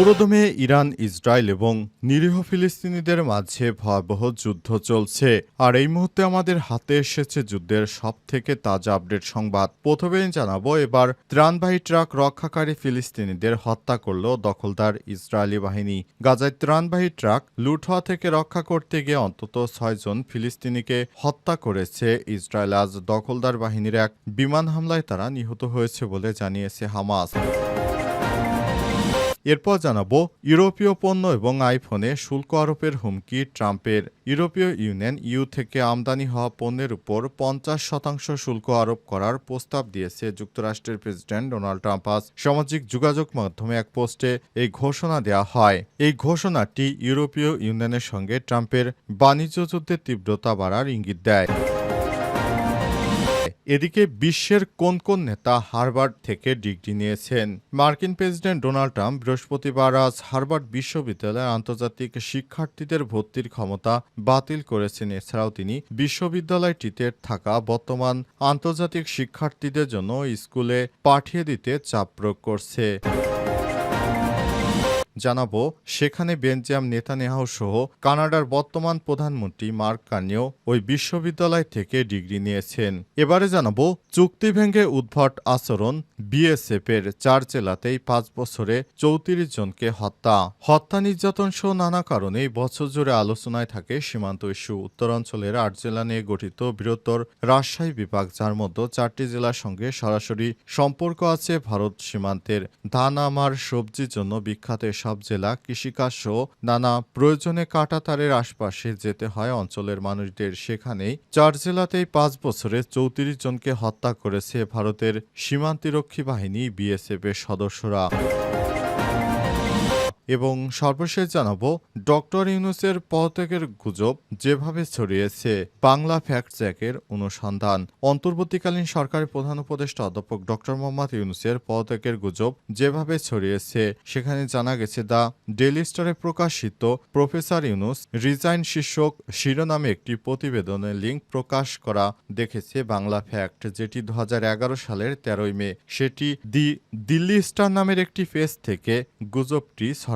পুরোদমে Iran, Israel এবং নিরীহ ফিলিস্তিনিদের মাঝে ভয়াবহ যুদ্ধ চলছে। আর এই মুহূর্তে আমাদের হাতে এসেছে যুদ্ধের সব থেকে তাজা আপডেট সংবাদ। প্রথমে জানাব, এবার ত্রাণবাহী ট্রাক রক্ষাকারী ফিলিস্তিনিদের হত্যা করল দখলদার ইসরায়েলি বাহিনী। গাজায় ত্রাণবাহী ট্রাক লুট হওয়া থেকে রক্ষা করতে গিয়ে অন্তত ছয়জন ফিলিস্তিনিকে হত্যা করেছে ইসরায়েল। আজ দখলদার বাহিনীর এক বিমান হামলায় তারা নিহত হয়েছে বলে জানিয়েছে হামাস। এরপর জানাব, ইউরোপীয় পণ্য এবং আইফোনে শুল্ক আরোপের হুমকি ট্রাম্পের। ইউরোপীয় ইউনিয়ন ইউ থেকে আমদানি হওয়া পণ্যের উপর পঞ্চাশ শতাংশ শুল্ক আরোপ করার প্রস্তাব দিয়েছে যুক্তরাষ্ট্রের প্রেসিডেন্ট ডোনাল্ড ট্রাম্প। আজ সামাজিক যোগাযোগ মাধ্যমে এক পোস্টে এই ঘোষণা দেওয়া হয়। এই ঘোষণাটি ইউরোপীয় ইউনিয়নের সঙ্গে ট্রাম্পের বাণিজ্য যুদ্ধের তীব্রতা বাড়ার ইঙ্গিত দেয়। এদিকে বিশ্বের কোন কোন নেতা হার্ভার্ড থেকে ডিগ্রি নিয়েছেন? মার্কিন প্রেসিডেন্ট ডোনাল্ড ট্রাম্প বৃহস্পতিবার আজ হার্ভার্ড বিশ্ববিদ্যালয়ের আন্তর্জাতিক শিক্ষার্থীদের ভর্তির ক্ষমতা বাতিল করেছেন। এছাড়াও তিনি বিশ্ববিদ্যালয়টিতে থাকা বর্তমান আন্তর্জাতিক শিক্ষার্থীদের জন্য স্কুলে পাঠিয়ে দিতে চাপ প্রয়োগ করছে। জানাব, সেখানে বেঞ্জাম নেতানেহাউ সহ কানাডার বর্তমান প্রধানমন্ত্রী মার্ক কার্নিও ওই বিশ্ববিদ্যালয় থেকে ডিগ্রি নিয়েছেন। এবারে জানাব, চুক্তি ভেঙে উদ্ভট আচরণ বিএসএফ এর চার জেলাতেই পাঁচ বছরে চৌত্রিশ জনকে হত্যা। হত্যা নির্যাতন সহ নানা কারণে বছর জুড়ে আলোচনায় থাকে সীমান্ত ইস্যু। উত্তরাঞ্চলের আট জেলা নিয়ে গঠিত বৃহত্তর রাজশাহী বিভাগ, যার মধ্যে চারটি জেলার সঙ্গে সরাসরি সম্পর্ক আছে ভারত সীমান্তের ধান আমার সবজির জন্য বিখ্যাত সব জেলা কৃষিকাজ সহ নানা প্রয়োজনে কাটাতারের আশপাশে যেতে হয়। অঞ্চলের মানুষদের সেখানেই চার জেলাতেই পাঁচ বছরে চৌত্রিশ জনকে হত্যা করেছে ভারতের সীমান্তিরক্ষী বাহিনী বিএসএফ এর সদস্যরা। এবং সর্বশেষ জানাব, ডক্টর ইউনুসের পদত্যাগের গুজব যেভাবে ছড়িয়েছে, বাংলা ফ্যাক্ট জ্যাকের অনুসন্ধান। অন্তর্বর্তীকালীন সরকারের প্রধান উপদেষ্টা অধ্যাপক ডক্টর মোহাম্মদ ইউনুসের পদত্যাগের গুজব যেভাবে ছড়িয়েছে, সেখানে জানা গেছে, দ্য ডেলি স্টারে প্রকাশিত প্রফেসর ইউনুস রিজাইন শীর্ষক শিরোনামে একটি প্রতিবেদনের লিঙ্ক প্রকাশ করা দেখেছে বাংলা ফ্যাক্ট, যেটি দু হাজার এগারো সালের তেরোই মে। সেটি দি দিল্লি স্টার নামের একটি পেজ থেকে গুজবটি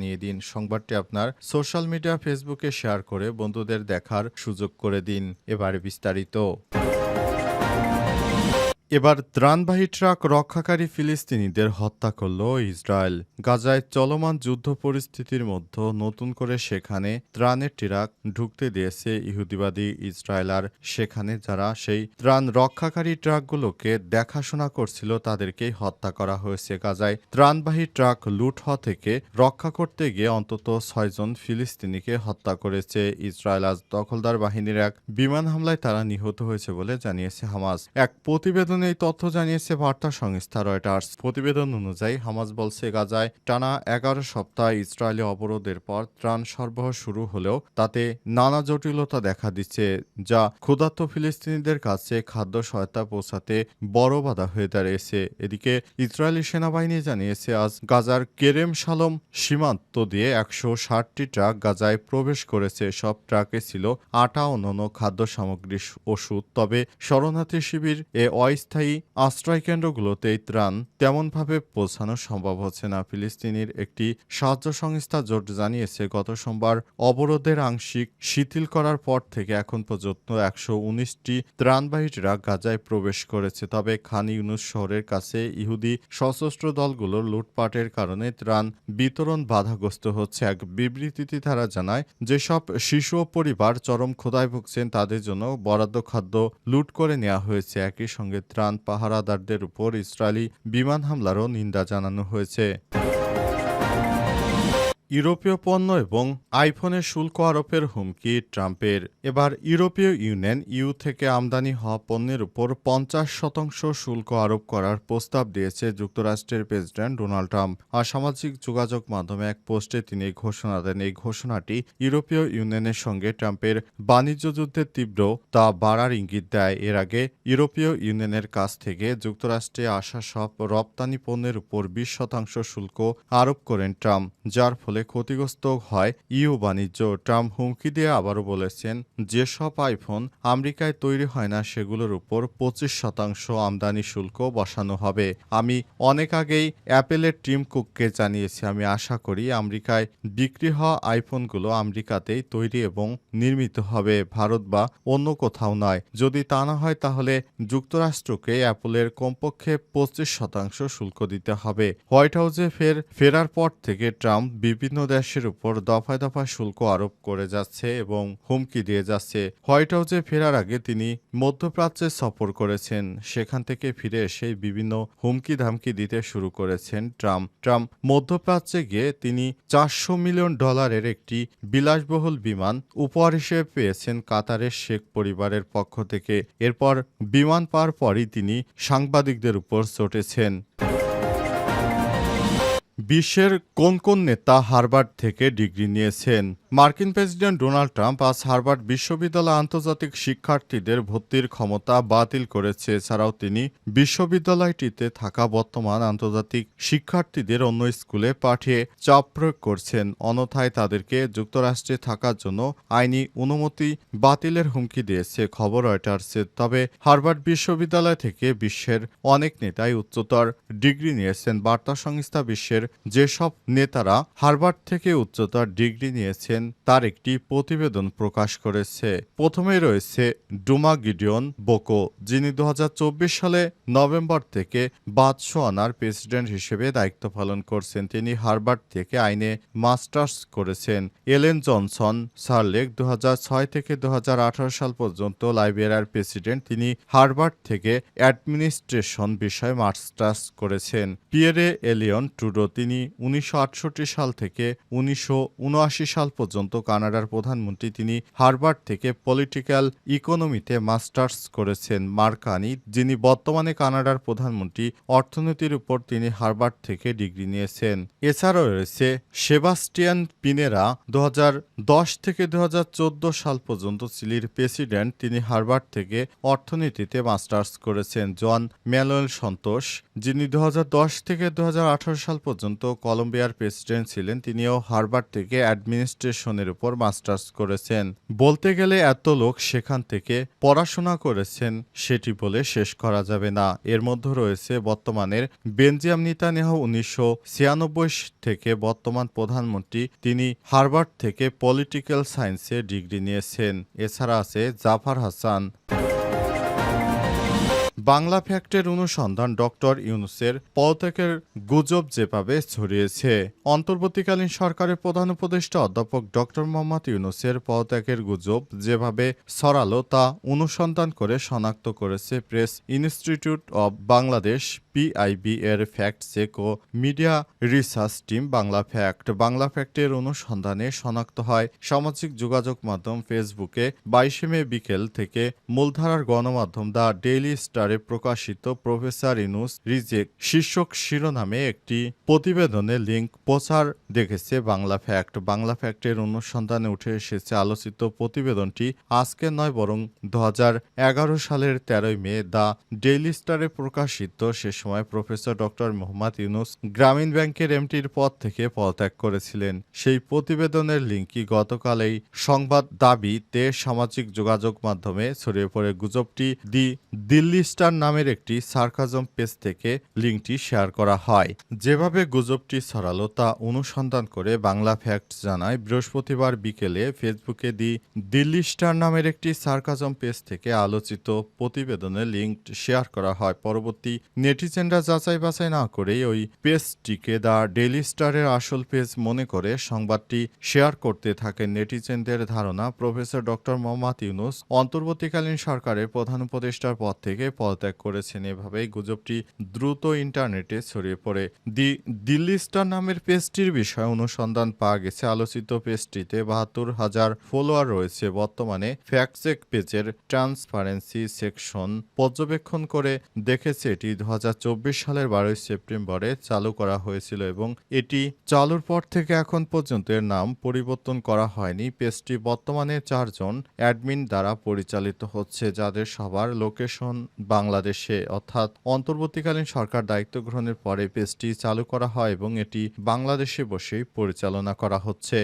দিন সংবাদটি আপনার সোশ্যাল মিডিয়া, ফেসবুকে শেয়ার করে বন্ধুদের দেখার সুযোগ করে দিন। এবারে বিস্তারিত। এবার ত্রাণবাহী ট্রাক রক্ষাকারী ফিলিস্তিনিদের হত্যা করল ইসরায়েল। গাজায় চলমান যুদ্ধ পরিস্থিতির মধ্যে নতুন করে সেখানে ত্রাণের ট্রাক ঢুকতে দিয়েছে ইহুদিবাদী ইসরায়েল। আর সেখানে যারা সেই ত্রাণ রক্ষাকারী ট্রাকগুলোকে দেখাশোনা করছিল, তাদেরকেই হত্যা করা হয়েছে। গাজায় ত্রাণবাহী ট্রাক লুট হওয়া থেকে রক্ষা করতে গিয়ে অন্তত ছয়জন ফিলিস্তিনিকে হত্যা করেছে ইসরায়েল। আজ দখলদার বাহিনীর এক বিমান হামলায় তারা নিহত হয়েছে বলে জানিয়েছে হামাস। এক প্রতিবেদনে এই তথ্য জানিয়েছে বার্তা সংস্থা রয়টার্স। প্রতিবেদন অনুযায়ী, হামাস বলছে, গাজায় টানা এগারো সপ্তাহ ইসরায়েলি অবরোধের পর ত্রাণ সরবরাহ শুরু হলেও তাতে নানা জটিলতা দেখা দিচ্ছে, যা ক্ষুধার্ত ফিলিস্তিনিদের কাছে খাদ্য সহায়তা পৌঁছাতে বড় বাধা হয়ে দাঁড়িয়েছে। এদিকে, ইসরায়েলি সেনাবাহিনী জানিয়েছে, আজ গাজার কেরেম সালম সীমান্ত দিয়ে একশো ষাটটি ট্রাক গাজায় প্রবেশ করেছে। সব ট্রাকে ছিল আটা, অন্যান্য খাদ্য সামগ্রী ওষুধ, তবে শরণার্থী শিবির এ অস্থায়ী আশ্রয় কেন্দ্রগুলোতে এই ত্রাণ তেমনভাবে পৌঁছানো সম্ভব হচ্ছে না। ফিলিস্তিনির একটি সাহায্য সংস্থা জোট জানিয়েছে, গত সোমবার অবরোধের আংশিক শিথিল করার পর থেকে এখন পর্যন্ত একশো উনিশটি ত্রাণবাহী ট্রাক গাজায় প্রবেশ করেছে। তবে খান ইউনুস শহরের কাছে ইহুদি সশস্ত্র দলগুলোর লুটপাটের কারণে ত্রাণ বিতরণ বাধাগ্রস্ত হচ্ছে। এক বিবৃতিতে তারা জানায়, যেসব শিশু পরিবার চরম ক্ষুধায় ভুগছেন তাদের জন্য বরাদ্দ খাদ্য লুট করে নেওয়া হয়েছে। একই সঙ্গে ত্রাণ পাহারাদারদের উপর ইসরায়েলি বিমান হামলারও নিন্দা জানানো হয়েছে। ইউরোপীয় পণ্য এবং আইফোনের শুল্ক আরোপের হুমকি, ট্রাম্পের। এবার ইউরোপীয় ইউনিয়ন ইউ থেকে আমদানি হওয়া পণ্যের উপর পঞ্চাশ শতাংশ শুল্ক আরোপ করার প্রস্তাব দিয়েছে যুক্তরাষ্ট্রের প্রেসিডেন্ট ডোনাল্ড ট্রাম্প। আর সামাজিক যোগাযোগ মাধ্যমে এক পোস্টে তিনি এই ঘোষণা দেন এই ঘোষণাটি। ইউরোপীয় ইউনিয়নের সঙ্গে ট্রাম্পের বাণিজ্য যুদ্ধের তীব্র তা বাড়ার ইঙ্গিত দেয়। এর আগে ইউরোপীয় ইউনিয়নের কাছ থেকে যুক্তরাষ্ট্রে আসা সব রপ্তানি পণ্যের উপর বিশ শতাংশ শুল্ক আরোপ করেন ট্রাম্প, যার ফলে ক্ষতিগ্রস্ত হয় ইউ বাণিজ্য। ট্রাম্প হুমকি দিয়ে আবারও বলেছেন, যেসব আইফোন আমেরিকায় তৈরি হয় না, সেগুলোর উপর পঁচিশ শতাংশ আমদানি শুল্ক বসানো হবে। আমি অনেক আগেই অ্যাপেলের টিম কুককে জানিয়েছি, আমি আশা করি আমেরিকায় বিক্রি হওয়া আইফোনগুলো আমেরিকাতেই তৈরি এবং নির্মিত হবে, ভারত বা অন্য কোথাও নয়। যদি তা না হয়, তাহলে যুক্তরাষ্ট্রকে অ্যাপলের কমপক্ষে পঁচিশ শতাংশ শুল্ক দিতে হবে। হোয়াইট হাউসে ফের ফেরার পর থেকে ট্রাম্প বিভিন্ন দেশের উপর দফায় দফায় শুল্ক আরোপ করে যাচ্ছে এবং হুমকি দিয়ে যাচ্ছে। হোয়াইট হাউসে ফেরার আগে তিনি মধ্যপ্রাচ্যে সফর করেছেন। সেখান থেকে ফিরে এসে বিভিন্ন হুমকি ধামকি দিতে শুরু করেছেন ট্রাম্প। ট্রাম্প মধ্যপ্রাচ্যে গিয়ে তিনি চারশো মিলিয়ন ডলারের একটি বিলাসবহুল বিমান উপহার হিসেবে পেয়েছেন কাতারের শেখ পরিবারের পক্ষ থেকে। এরপর বিমান পাওয়ার পরই তিনি সাংবাদিকদের উপর চটেছেন। বিশ্বের কোন কোন নেতা হার্ভার্ড থেকে ডিগ্রি নিয়েছেন? মার্কিন প্রেসিডেন্ট ডোনাল্ড ট্রাম্প আজ হার্ভার্ড বিশ্ববিদ্যালয় আন্তর্জাতিক শিক্ষার্থীদের ভর্তির ক্ষমতা বাতিল করেছে। এছাড়াও তিনি বিশ্ববিদ্যালয়টিতে থাকা বর্তমান আন্তর্জাতিক শিক্ষার্থীদের অন্য স্কুলে পাঠিয়ে চাপ প্রয়োগ করছেন। অন্যথায় তাদেরকে যুক্তরাষ্ট্রে থাকার জন্য আইনি অনুমতি বাতিলের হুমকি দিয়েছে খবর রয়টার্সের। তবে হার্ভার্ড বিশ্ববিদ্যালয় থেকে বিশ্বের অনেক নেতাই উচ্চতর ডিগ্রি নিয়েছেন। বার্তা সংস্থা বিশ্বের যেসব নেতারা হার্ভার্ড থেকে উচ্চতর ডিগ্রি নিয়েছেন তার একটি প্রতিবেদন প্রকাশ করেছে। প্রথমেই রয়েছে ডুমা গিডিয়ন বোকো, যিনি দুহাজার চব্বিশ সালে নভেম্বর থেকে বাদশোয়ানার প্রেসিডেন্ট হিসেবে দায়িত্ব পালন করছেন। তিনি হার্ভার্ড থেকে আইনে মাস্টার্স করেছেন। এলেন জনসন সার্লেক দুহাজার ছয় থেকে দু হাজার আঠারো সাল পর্যন্ত লাইবেরিয়ার প্রেসিডেন্ট। তিনি হার্ভার্ড থেকে অ্যাডমিনিস্ট্রেশন বিষয়ে মাস্টার্স করেছেন। পিয়েরে এলিয়ন ট্রুডো, তিনি উনিশশো আটষট্টি সাল থেকে উনিশশো উনআশি সাল পর্যন্ত কানাডার প্রধানমন্ত্রী তিনি হার্ভার্ড থেকে পলিটিক্যাল ইকোনমিতে মাস্টার্স করেছেন। মার্কানি, যিনি বর্তমানে কানাডার প্রধানমন্ত্রী, অর্থনীতির উপর তিনি হার্ভার্ড থেকে ডিগ্রি নিয়েছেন। এছাড়াও রয়েছে সেবাস্টিয়ান পিনেরা, দু হাজার দশ থেকে দু হাজার চোদ্দ সাল পর্যন্ত চিলির প্রেসিডেন্ট, তিনি হার্ভার্ড থেকে অর্থনীতিতে মাস্টার্স করেছেন। জন ম্যানুয়েল সন্তোষ, যিনি দু হাজার দশ থেকে দু হাজার আঠারো সাল পর্যন্ত কলম্বিয়ার প্রেসিডেন্ট ছিলেন, তিনিও হার্ভার্ড থেকে অ্যাডমিনিস্ট্রেশনের উপর মাস্টার্স করেছেন। বলতে গেলে এত লোক সেখান থেকে পড়াশোনা করেছেন, সেটি বলে শেষ করা যাবে না। এর মধ্যে রয়েছে বর্তমানের বেনজিয়াম নিতানিয়াহু উনিশশো থেকে বর্তমান প্রধানমন্ত্রী, তিনি হার্ভার্ড থেকে পলিটিক্যাল সায়েন্সে ডিগ্রি নিয়েছেন। এছাড়া আছে জাফার হাসান। বাংলা ফ্যাক্টের অনুসন্ধান ডক্টর ইউনুসের পদত্যাগের গুজব যেভাবে ছড়িয়েছে, অন্তর্বর্তীকালীন সরকারের প্রধান উপদেষ্টা অধ্যাপক ডক্টর মোহাম্মদ ইউনুসের পদত্যাগের গুজব যেভাবে ছড়ালো তা অনুসন্ধান করে শনাক্ত করেছে press institute of Bangladesh. PIB এর ফ্যাক্ট চেক ও media research team Bangla fact Bangla ফ্যাক্টের অনুসন্ধানে শনাক্ত হয় সামাজিক যোগাযোগ মাধ্যম ফেসবুকে বাইশে মে বিকেল থেকে মূলধারার গণমাধ্যম দ্য ডেইলি স্টারে প্রকাশিত প্রফেসর ইনুস রিজেক্ট শীর্ষক শিরোনামে একটি প্রতিবেদনে লিঙ্ক প্রচার দেখেছে বাংলা ফ্যাক্ট বাংলা ফ্যাক্টের অনুসন্ধানে উঠে এসেছে আলোচিত প্রতিবেদনটি আজকে নয় বরং দু হাজার এগারো সালের তেরোই মে দ্য ডেইলি স্টারে প্রকাশিত। সে সময় প্রফেসর ডক্টর মোহাম্মদ ইউনুস গ্রামীণ ব্যাংকের এমটির পদ থেকে পদত্যাগ করেছিলেন। সেই প্রতিবেদনের লিঙ্কই গতকাল এই সংবাদ দাবিতে সামাজিক যোগাযোগ মাধ্যমে ছড়িয়ে পড়ে। গুজবটি দি দিল্লি স্টার নামের একটি সার্কাজম পেজ থেকে লিঙ্কটি শেয়ার করা হয়। যেভাবে গুজবটি ছড়ালো তা অনুসন্ধান করে বাংলা ফ্যাক্ট জানায়। বৃহস্পতিবার বিকেলে ফেসবুকে দি দিল্লি স্টার নামের একটি সার্কাজম পেজ থেকে আলোচিত প্রতিবেদনের লিঙ্ক শেয়ার করা হয়। পরবর্তী নেটিজেন নেটিজেনরা যাচাই বাছাই না করেই ওই পেজটিকে দ্য ডেইলি স্টারের আসল পেজ মনে করে সংবাদটি শেয়ার করতে থাকে নেটিজেনদের ধারণা, প্রফেসর ডক্টর মোহাম্মদ ইউনুস অন্তর্বর্তীকালীন সরকারের প্রধান উপদেষ্টার পদ থেকে পদত্যাগ করেছেন। এভাবেই গুজবটি দ্রুত ইন্টারনেটে ছড়িয়ে পড়ে। দি, দিল্লি স্টার নামের পেজটির বিষয়ে অনুসন্ধান পাওয়া গেছে। আলোচিত পেজটিতে বাহাত্তর হাজার ফলোয়ার রয়েছে। বর্তমানে ফ্যাক্টচেক পেজের ট্রান্সপারেন্সি সেকশন পর্যবেক্ষণ করে দেখেছে এটি। দু হাজার সালের বারোই সেপ্টেম্বরে চালু করা হয়েছিল এবং এটি চালুর পর থেকে এখন পর্যন্ত এর নাম পরিবর্তন করা হয়নি। পেজটি বর্তমানে চারজন অ্যাডমিন দ্বারা পরিচালিত হচ্ছে, যাদের সবার লোকেশন বাংলাদেশে। অর্থাৎ অন্তর্বর্তীকালীন সরকার দায়িত্ব গ্রহণের পরে পেজটি চালু করা হয় এবং এটি বাংলাদেশে বসেই পরিচালনা করা হচ্ছে।